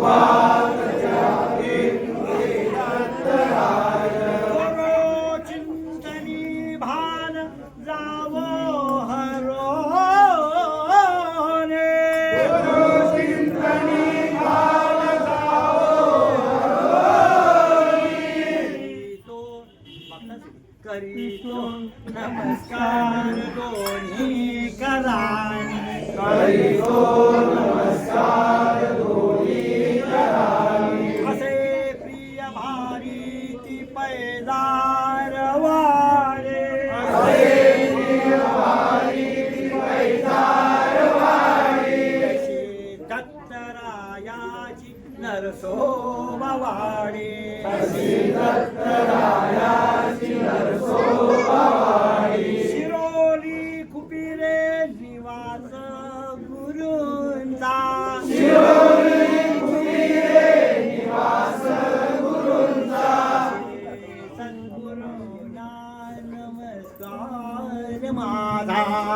Wow.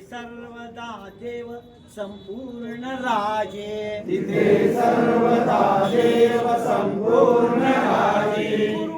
सर्वदा देव संपूर्ण राजे। तिथे सर्वदा देव संपूर्ण राजे।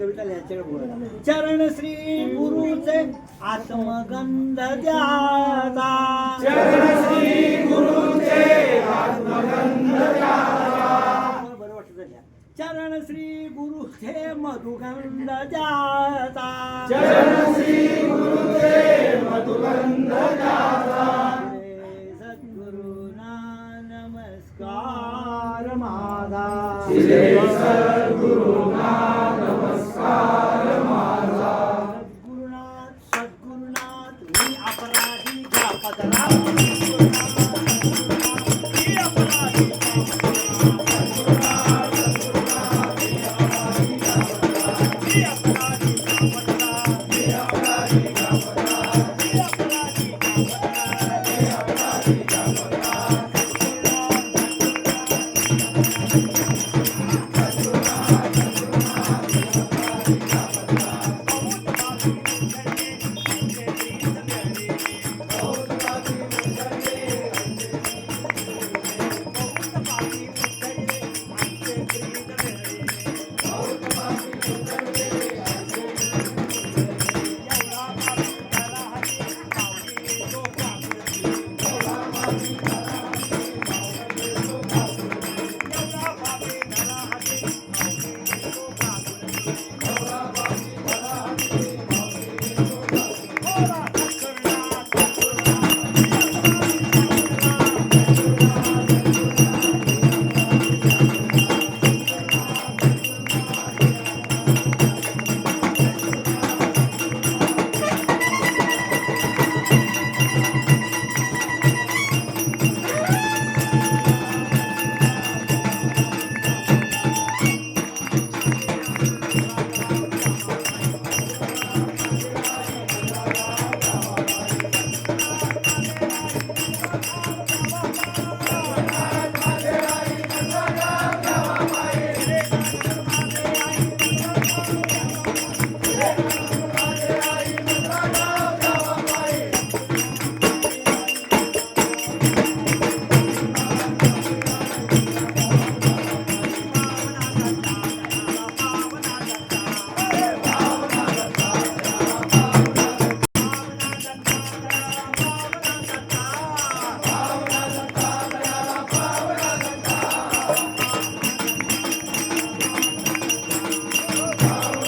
कविता लिहायच्या बोला चरण श्री गुरुचे आत्मगंध द्याचा चरण श्री गुरुचे तुम्हाला बरं वाटत लिहा. चरण श्री गुरुचे मधुगंध द्याचा चरण श्री गुरुचे मधुगंध श्री सद्गुरुना नमस्कार माझा श्री सद्गुरुना नमस्कार Thank you. Thank.